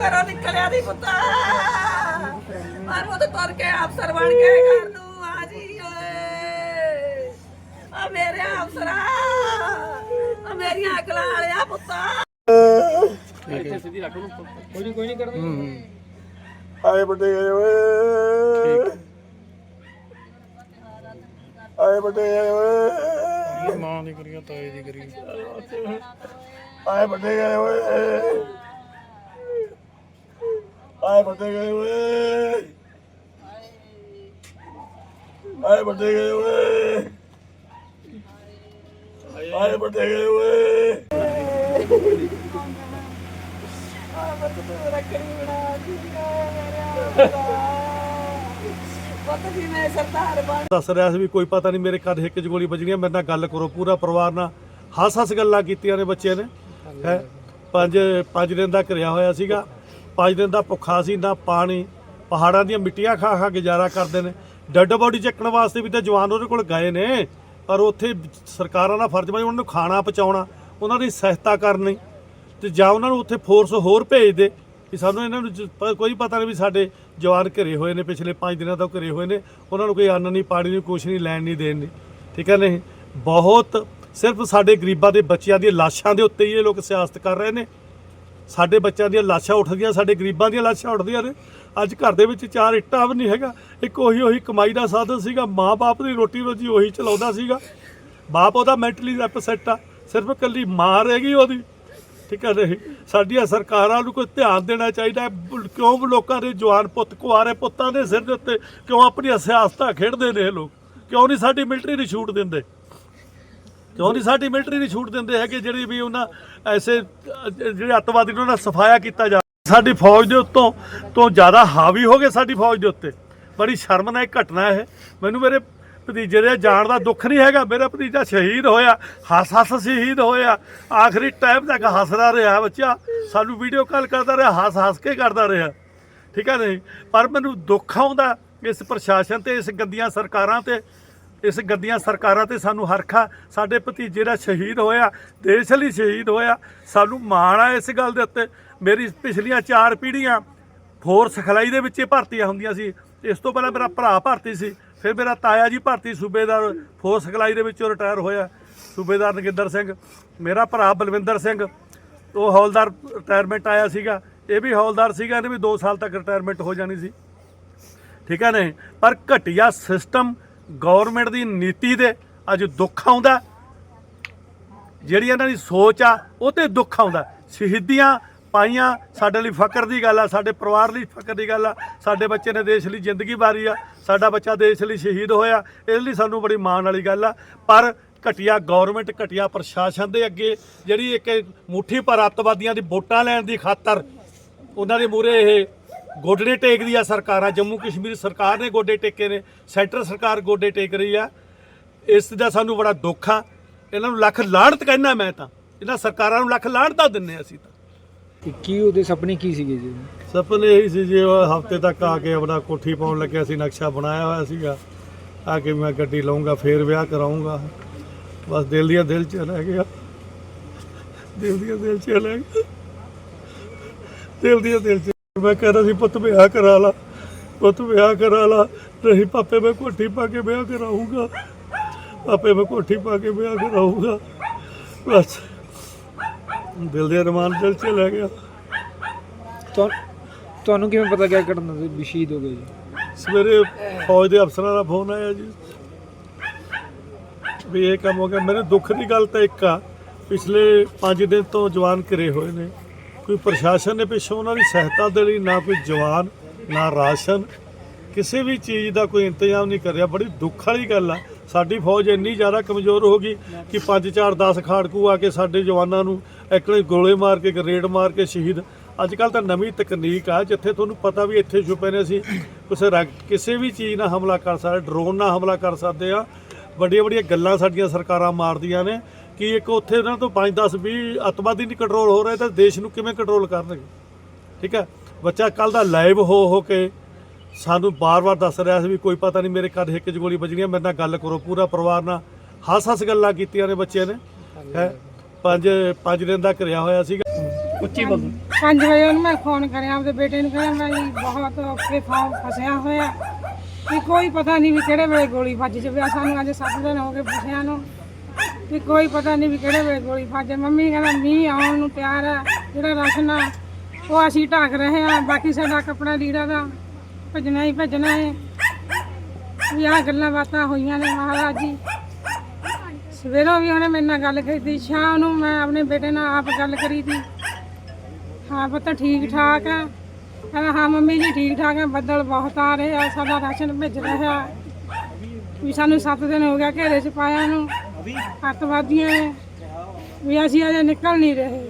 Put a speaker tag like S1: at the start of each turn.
S1: ਘਰੋਂ ਨਿਕਲਿਆ ਦੀ ਪੁੱਤਾ। ਪਰ ਉਹ ਤਾਂ ਤੁਰ ਕੇ ਅਫਸਰ ਬਣ ਕੇ ਘਰ ਨੂੰ ਆ ਜੀ ਓਏ। ਆ ਮੇਰੇ ਅਫਸਰਾ ਆ ਮੇਰੀਆਂ ਅਕਲਾਂ ਵਾਲਿਆ ਪੁੱਤਾ।
S2: ਆਏ ਵੱਡੇ ਗਏ ਓਏ। ਆਏ ਵੱਡੇ ਗਏ ਓਏ।
S3: ਮਾਂ ਦੀ ਕਰੀਏ ਤਾਏ ਦੀ ਕਰੀਏ
S2: ਆਏ ਵੱਡੇ ਗਏ ਓਏ। ਆਏ ਵੱਡੇ ਗਏ ਓਏ। ਆਏ ਵੱਡੇ ਗਏ ਓਏ। ਆਏ ਵੱਡੇ ਗਏ ਓਏ।
S4: ਦੱਸ ਰਿਹਾ ਸੀ ਵੀ ਕੋਈ ਪਤਾ ਨਹੀਂ ਮੇਰੇ ਕਦ ਹਿੱਕ 'ਚ ਗੋਲੀ ਵੱਜਣੀ ਹੈ ਮੇਰੇ ਨਾਲ ਗੱਲ ਕਰੋ, ਪੂਰਾ ਪਰਿਵਾਰ ਨਾਲ ਹੱਸ ਹੱਸ ਗੱਲਾਂ ਕੀਤੀਆਂ ਨੇ ਬੱਚੇ ਨੇ। ਹੈ? ਪੰਜ ਪੰਜ ਦਿਨ ਦਾ ਘਿਰਿਆ ਹੋਇਆ ਸੀਗਾ। ਪੰਜ ਦਿਨ ਦਾ ਭੁੱਖਾ ਸੀ, ਨਾ ਪਾਣੀ, ਪਹਾੜਾਂ ਦੀਆਂ ਮਿੱਟੀਆਂ ਖਾ ਖਾ ਗੁਜ਼ਾਰਾ ਕਰਦੇ ਨੇ। ਡੈੱਡ ਬੋਡੀ ਚੱਕਣ ਵਾਸਤੇ ਵੀ ਤਾਂ ਜਵਾਨ ਉਹਦੇ ਕੋਲ ਗਏ ਨੇ, ਪਰ ਉੱਥੇ ਸਰਕਾਰਾਂ ਦਾ ਫਰਜ਼ ਬਣੀ ਉਹਨਾਂ ਨੂੰ ਖਾਣਾ ਪਹੁੰਚਾਉਣਾ, ਉਹਨਾਂ ਦੀ ਸਹਾਇਤਾ ਕਰਨੀ, ਤੇ ਜਾਂ ਉਹਨਾਂ ਨੂੰ ਉੱਥੇ ਫੋਰਸ ਹੋਰ ਭੇਜ ਦੇ ਕਿ ਸਾਨੂੰ ਇਹਨਾਂ ਨੂੰ ਕੋਈ ਪਤਾ ਨਹੀਂ ਵੀ ਸਾਡੇ ਜਵਾਨ ਘਰੇ ਹੋਏ ਨੇ, ਪਿਛਲੇ 5 ਦਿਨਾਂ ਤੋਂ ਘਰੇ ਹੋਏ ਨੇ, ਉਹਨਾਂ ਨੂੰ ਕੋਈ ਅੰਨ ਨਹੀਂ, ਪਾਣੀ ਨਹੀਂ, ਕੁਛ ਨਹੀਂ, ਲੈਣ ਨਹੀਂ ਦੇਣ ਨਹੀਂ। ਠੀਕ ਹੈ ਨਹੀਂ? ਬਹੁਤ ਸਿਰਫ ਸਾਡੇ ਗਰੀਬਾਂ ਦੇ ਬੱਚਿਆਂ ਦੀਆਂ ਲਾਸ਼ਾਂ ਦੇ ਉੱਤੇ ਹੀ ਇਹ ਲੋਕ ਸਿਆਸਤ ਕਰ ਰਹੇ ਨੇ। ਸਾਡੇ ਬੱਚਿਆਂ ਦੀਆਂ ਲਾਸ਼ਾਂ ਉੱਠਦੀਆਂ, ਸਾਡੇ ਗਰੀਬਾਂ ਦੀਆਂ ਲਾਸ਼ਾਂ ਉੱਠਦੀਆਂ ਨੇ। ਅੱਜ ਘਰ ਦੇ ਵਿੱਚ ਚਾਰ ਇੱਟਾਂ ਵੀ ਨਹੀਂ ਹੈਗਾ। ਇੱਕ ਉਹੀ ਉਹੀ ਕਮਾਈ ਦਾ ਸਾਧਨ ਸੀਗਾ। ਮਾਂ-ਬਾਪ ਦੀ ਰੋਟੀ ਰੋਜੀ ਉਹੀ ਚਲਾਉਂਦਾ ਸੀਗਾ। ਬਾਪ ਉਹਦਾ ਮੈਂਟਲੀ ਅਪਸੈਟ ਆ। ਸਿਰਫ ਇਕੱਲੀ ਮਾਂ ਰਹਿ ਗਈ ਉਹਦੀ। ਠੀਕ ਹੈ ਨਹੀਂ? ਸਾਡੀਆਂ ਸਰਕਾਰਾਂ ਨੂੰ ਕੋਈ ਧਿਆਨ ਦੇਣਾ ਚਾਹੀਦਾ ਕਿਉਂ ਵੀ ਲੋਕਾਂ ਦੇ ਜਵਾਨ ਪੁੱਤ ਕੁਆਰੇ ਪੁੱਤਾਂ ਦੇ ਸਿਰ ਦੇ ਉੱਤੇ ਕਿਉਂ ਆਪਣੀਆਂ ਸਿਆਸਤਾਂ ਖੇਡਦੇ ਨੇ ਇਹ ਲੋਕ? ਕਿਉਂ ਨਹੀਂ ਸਾਡੀ ਮਿਲਟਰੀ ਨੂੰ ਛੂਟ ਦਿੰਦੇ? ਕਿਉਂ ਉਹਦੀ ਸਾਡੀ ਮਿਲਟਰੀ ਨਹੀਂ ਛੂਟ ਦਿੰਦੇ ਹੈਗੇ ਜਿਹੜੀ ਵੀ ਉਹਨਾਂ ਐਸੇ, ਜਿਹੜੇ ਅੱਤਵਾਦੀ ਨੇ ਉਹਨਾਂ ਦਾ ਸਫਾਇਆ ਕੀਤਾ ਜਾ ਸਾਡੀ ਫੌਜ ਦੇ ਉੱਤੋਂ ਤੋਂ ਜ਼ਿਆਦਾ ਹਾਵੀ ਹੋ ਗਏ ਸਾਡੀ ਫੌਜ ਦੇ ਉੱਤੇ। ਬੜੀ ਸ਼ਰਮਨਾਕ ਘਟਨਾ ਇਹ। ਮੈਨੂੰ ਮੇਰੇ ਭਤੀਜੇ ਦੇ ਜਾਣ ਦਾ ਦੁੱਖ ਨਹੀਂ ਹੈਗਾ। ਮੇਰਾ ਭਤੀਜਾ ਸ਼ਹੀਦ ਹੋਇਆ, ਹੱਸ ਹੱਸ ਸ਼ਹੀਦ ਹੋਇਆ। ਆਖਰੀ ਟਾਈਮ ਤੱਕ ਹੱਸਦਾ ਰਿਹਾ ਬੱਚਾ। ਸਾਨੂੰ ਵੀਡੀਓ ਕਾਲ ਕਰਦਾ ਰਿਹਾ, ਹੱਸ ਹੱਸ ਕੇ ਕਰਦਾ ਰਿਹਾ। ਠੀਕ ਹੈ ਨਹੀਂ? ਪਰ ਮੈਨੂੰ ਦੁੱਖ ਆਉਂਦਾ ਇਸ ਪ੍ਰਸ਼ਾਸਨ ਤੇ, ਇਸ ਗੰਦੀਆਂ ਸਰਕਾਰਾਂ ਤੇ। ਇਸ ਗੰਦੀਆਂ ਸਰਕਾਰਾਂ ਤੇ ਸਾਨੂੰ ਹਰਖਾ ਸਾਡੇ ਭਤੀਜੇ ਦਾ ਸ਼ਹੀਦ ਹੋਇਆ, ਦੇਸ਼ ਲਈ ਸ਼ਹੀਦ ਹੋਇਆ। ਸਾਨੂੰ ਮਾਣ ਆ ਇਸ ਗੱਲ ਦੇ ਉੱਤੇ। ਮੇਰੀ ਪਿਛਲੀਆਂ ਚਾਰ ਪੀੜ੍ਹੀਆਂ ਫੋਰਸ ਖਲਾਈ ਦੇ ਵਿੱਚ ਭਰਤੀਆਂ ਹੁੰਦੀਆਂ ਸੀ। ਇਸ ਤੋਂ ਪਹਿਲਾਂ ਮੇਰਾ ਭਰਾ ਭਰਤੀ ਸੀ, ਫਿਰ ਮੇਰਾ ਤਾਇਆ ਜੀ ਭਰਤੀ, ਸੂਬੇਦਾਰ ਫੋਰਸ ਖਲਾਈ ਦੇ ਵਿੱਚੋਂ ਰਿਟਾਇਰ ਹੋਇਆ, ਸੂਬੇਦਾਰ ਨਗਿੰਦਰ ਸਿੰਘ। ਮੇਰਾ ਭਰਾ ਬਲਵਿੰਦਰ ਸਿੰਘ, ਉਹ ਹੌਲਦਾਰ ਰਿਟਾਇਰਮੈਂਟ ਆਇਆ ਸੀਗਾ। ਇਹ ਵੀ ਹੌਲਦਾਰ ਸੀਗਾ, ਇਹਨੇ ਵੀ 2 ਸਾਲ ਤੱਕ ਰਿਟਾਇਰਮੈਂਟ ਹੋ ਜਾਣੀ ਸੀ। ਠੀਕ ਹੈ ਨਹੀਂ? ਪਰ ਘਟੀਆ ਸਿਸਟਮ ਗਵਰਨਮੈਂਟ ਦੀ ਨੀਤੀ 'ਤੇ ਅੱਜ ਦੁੱਖ ਆਉਂਦਾ ਜਿਹੜੀ ਇਹਨਾਂ ਦੀ ਸੋਚ ਆ, ਉਹ ਤੇ ਦੁੱਖ ਆਉਂਦਾ ਸ਼ਹੀਦੀਆਂ ਪਾਈਆਂ ਸਾਡੇ ਲਈ ਫਕਰ ਦੀ ਗੱਲ ਆ, ਸਾਡੇ ਪਰਿਵਾਰ ਲਈ ਫਕਰ ਦੀ ਗੱਲ ਆ, ਸਾਡੇ ਬੱਚੇ ਨੇ ਦੇਸ਼ ਲਈ ਜ਼ਿੰਦਗੀ ਵਾਰੀ ਆ, ਸਾਡਾ ਬੱਚਾ ਦੇਸ਼ ਲਈ ਸ਼ਹੀਦ ਹੋਇਆ ਇਸ ਲਈ ਸਾਨੂੰ ਬੜੀ ਮਾਣ ਵਾਲੀ ਗੱਲ ਆ। ਪਰ ਘਟੀਆ ਗਵਰਨਮੈਂਟ, ਘਟੀਆ ਪ੍ਰਸ਼ਾਸਨ ਦੇ ਅੱਗੇ ਜਿਹੜੀ ਇੱਕ ਮੁੱਠੀ ਪਰ ਅੱਤਵਾਦੀਆਂ ਦੀ ਵੋਟਾਂ ਲੈਣ ਦੀ ਖਾਤਰ ਉਹਨਾਂ ਦੇ ਮੂਰੇ ਇਹ ਗੋਡੇ ਟੇਕਦੀ ਆ ਸਰਕਾਰਾਂ ਜੰਮੂ ਕਸ਼ਮੀਰ ਸਰਕਾਰ ਨੇ ਗੋਡੇ ਟੇਕੇ ਨੇ ਸੈਂਟਰ ਸਰਕਾਰ ਗੋਡੇ ਟੇਕ ਰਹੀ ਆ। ਇਸ ਦਾ ਸਾਨੂੰ ਬੜਾ ਦੁੱਖ ਆ। ਇਹਨਾਂ ਨੂੰ ਲੱਖ ਲਾਹਣਤ ਕਹਿਣਾ ਮੈਂ ਤਾਂ। ਇਹਨਾਂ ਸਰਕਾਰਾਂ ਨੂੰ ਲੱਖ ਲਾਹਣਤਾਂ ਦਿੰਨੇ ਅਸੀਂ ਤਾਂ।
S3: ਤੇ ਕੀ ਉਹਦੇ ਸੁਪਨੇ ਕੀ ਸੀਗੇ ਜੀ?
S4: ਸੁਪਨੇ ਇਹੀ ਸੀ ਜੇ ਹਫ਼ਤੇ ਤੱਕ ਆ ਕੇ ਆਪਣਾ ਕੋਠੀ ਪਾਉਣ ਲੱਗਿਆ ਸੀ ਨਕਸ਼ਾ ਬਣਾਇਆ ਹੋਇਆ ਸੀਗਾ। ਆ ਕੇ ਮੈਂ ਗੱਡੀ ਲਵਾਂਗਾ ਫੇਰ ਵਿਆਹ ਕਰਾਉਂਗਾ ਬਸ ਦਿਲ ਦੀਆਂ ਦਿਲ ਚ ਰਹਿ ਗਿਆ। ਦਿਲ ਦੀਆਂ ਦਿਲ ਚ ਰਹਿ ਗਿਆ। ਦਿਲ ਦੀਆਂ ਦਿਲ ਚ ਮੈਂ ਕਹਿੰਦਾ ਸੀ ਪੁੱਤ ਵਿਆਹ ਕਰਾ ਲਾ ਪੁੱਤ ਵਿਆਹ ਕਰਾ ਲਾ ਨਹੀਂ ਪਾਪੇ ਮੈਂ ਕੋਠੀ ਪਾ ਕੇ ਵਿਆਹ ਕਰਾਉਂਗਾ ਪਾਪੇ ਮੈਂ ਕੋਠੀ ਪਾ ਕੇ ਵਿਆਹ ਕਰਾਉਂਗਾ ਬਸ ਦਿਲ ਦੇ ਅਰਮਾਨ ਦਿਲ ਚ ਲੈ ਗਿਆ।
S3: ਤੁਹਾ- ਤੁਹਾਨੂੰ ਕਿਵੇਂ ਪਤਾ ਗਿਆ ਘਟਨਾ ਵੀ ਸ਼ਹੀਦ ਹੋ ਗਏ ਜੀ।
S4: ਸਵੇਰੇ ਫੌਜ ਦੇ ਅਫਸਰਾਂ ਦਾ ਫੋਨ ਆਇਆ ਜੀ। ਵੀ ਇਹ ਕੰਮ ਹੋ ਗਿਆ। ਮੇਰੇ ਦੁੱਖ ਦੀ ਗੱਲ ਤਾਂ ਇੱਕ ਆ ਪਿਛਲੇ 5 ਦਿਨ ਤੋਂ ਜਵਾਨ ਘਿਰੇ ਹੋਏ ਨੇ। ਕੋਈ ਪ੍ਰਸ਼ਾਸਨ ਨੇ ਪਿੱਛੋਂ ਉਹਨਾਂ ਦੀ ਸਹਾਇਤਾ ਦੇ ਲਈ ਨਾ ਕੋਈ ਜਵਾਨ, ਨਾ ਰਾਸ਼ਨ, ਕਿਸੇ ਵੀ ਚੀਜ਼ ਦਾ ਕੋਈ ਇੰਤਜ਼ਾਮ ਨਹੀਂ ਕਰਿਆ ਬੜੀ ਦੁੱਖ ਵਾਲੀ ਗੱਲ ਆ। ਸਾਡੀ ਫੌਜ ਇੰਨੀ ਜ਼ਿਆਦਾ ਕਮਜ਼ੋਰ ਹੋ ਗਈ ਕਿ 5 4 10 ਖਾੜਕੂ ਆ ਕੇ ਸਾਡੇ ਜਵਾਨਾਂ ਨੂੰ ਐਕਲੇ ਗੋਲੇ ਮਾਰ ਕੇ ਗਰੇਡ ਮਾਰ ਕੇ ਸ਼ਹੀਦ। ਅੱਜ ਕੱਲ ਤਾਂ ਨਵੀਂ ਤਕਨੀਕ ਆ, ਜਿੱਥੇ ਤੁਹਾਨੂੰ ਪਤਾ ਵੀ ਇੱਥੇ ਛੁਪੇ ਨੇ ਅਸੀਂ। ਕਿਸੇ ਰਗ- ਕਿਸੇ ਵੀ ਚੀਜ਼ ਨਾਲ ਹਮਲਾ ਕਰ ਸਕਦੇ, ਡਰੋਨ ਨਾਲ ਹਮਲਾ ਕਰ ਸਕਦੇ ਆ। ਵੱਡੀਆਂ ਵੱਡੀਆਂ ਗੱਲਾਂ ਸਾਡੀਆਂ ਸਰਕਾਰਾਂ ਮਾਰਦੀਆਂ ਨੇ। ਕਿ ਇੱਕ ਉੱਥੇ ਇਹਨਾਂ ਤੋਂ 5 10 20 ਅੱਤਵਾਦੀ ਨਹੀਂ ਕੰਟਰੋਲ ਹੋ ਰਹੇ ਤਾਂ ਦੇਸ਼ ਨੂੰ ਕਿਵੇਂ ਕੰਟਰੋਲ ਕਰਨਗੇ? ਠੀਕ ਹੈ? ਬੱਚਾ ਕੱਲ ਦਾ ਲਾਈਵ ਹੋ ਹੋ ਕੇ ਸਾਨੂੰ ਬਾਰ-ਬਾਰ ਦੱਸ ਰਿਹਾ ਸੀ ਵੀ ਕੋਈ ਪਤਾ ਨਹੀਂ ਮੇਰੇ ਕਦ ਹਿੱਕ 'ਚ ਗੋਲੀ ਵੱਜਣੀ ਹੈ ਮੇਰੇ ਨਾਲ ਗੱਲ ਕਰੋ ਪੂਰਾ ਪਰਿਵਾਰ ਨਾਲ ਹੱਸ ਹੱਸ ਗੱਲਾਂ ਕੀਤੀਆਂ ਨੇ ਬੱਚੇ ਨੇ ਹੈ? ਪੰਜ ਪੰਜ ਦਿਨ ਦਾ ਘਿਰਿਆ ਹੋਇਆ ਸੀਗਾ। ਉੱਚੀ ਬੋਲ।
S5: 5 ਵਜੇ ਉਹਨੂੰ ਮੈਂ ਫੋਨ ਕਰਿਆ ਆਪਣੇ ਬੇਟੇ ਨੂੰ ਕਿਹਾ ਮੈਂ ਜੀ ਬਹੁਤ ਔਖੇ ਥਾਂ ਫਸਿਆ ਹੋਇਆ। ਵੀ ਕੋਈ ਪਤਾ ਨਹੀਂ ਵੀ ਕਿਹੜੇ ਵੇਲੇ ਗੋਲੀ ਵੱਜ ਜਾਵੇ। ਸਾਨੂੰ ਅੱਜ 7 ਦਿਨ ਹੋ ਗਏ ਫਸਿਆ ਨੂੰ। ਵੀ ਕੋਈ ਪਤਾ ਨਹੀਂ ਵੀ ਕਿਹੜੇ ਵੇਲੇ ਗੋਲੀ ਵੱਜ ਜਾਵੇ ਮੰਮੀ ਕਹਿੰਦਾ, ਮੀਂਹ ਆਉਣ ਨੂੰ ਤਿਆਰ ਹੈ ਜਿਹੜਾ ਰਾਸ਼ਨ ਆ ਉਹ ਅਸੀਂ ਢੱਕ ਰਹੇ ਹਾਂ, ਬਾਕੀ ਸਾਡਾ ਕੱਪੜਾ ਲੀੜਾ ਦਾ, ਭੱਜਣਾ ਹੀ ਭੱਜਣਾ ਹੈ ਵੀ ਆਹ ਗੱਲਾਂ ਬਾਤਾਂ ਹੋਈਆਂ ਨੇ ਮਹਾਰਾਜ ਜੀ। ਸਵੇਰੋਂ ਵੀ ਉਹਨੇ ਮੇਰੇ ਨਾਲ ਗੱਲ ਕੀਤੀ, ਸ਼ਾਮ ਨੂੰ ਮੈਂ ਆਪਣੇ ਬੇਟੇ ਨਾਲ ਆਪ ਗੱਲ ਕਰੀ ਤੀ। ਹਾਂ, ਪਤਾ ਠੀਕ ਠਾਕ ਆ। ਕਹਿੰਦਾ, ਹਾਂ ਮੰਮੀ ਜੀ ਠੀਕ ਠਾਕ ਆ, ਬੱਦਲ ਬਹੁਤ ਆ ਰਹੇ ਆ, ਸਾਡਾ ਰਾਸ਼ਨ ਭਿੱਜ ਰਿਹਾ ਵੀ ਸਾਨੂੰ 7 ਦਿਨ ਹੋ ਗਿਆ ਘੇਰੇ 'ਚ ਪਾਇਆ ਨੂੰ। ਅੱਤਵਾਦੀਆਂ ਵੀ ਅਸੀਂ ਅਜੇ ਨਿਕਲ ਨਹੀਂ ਰਹੇ।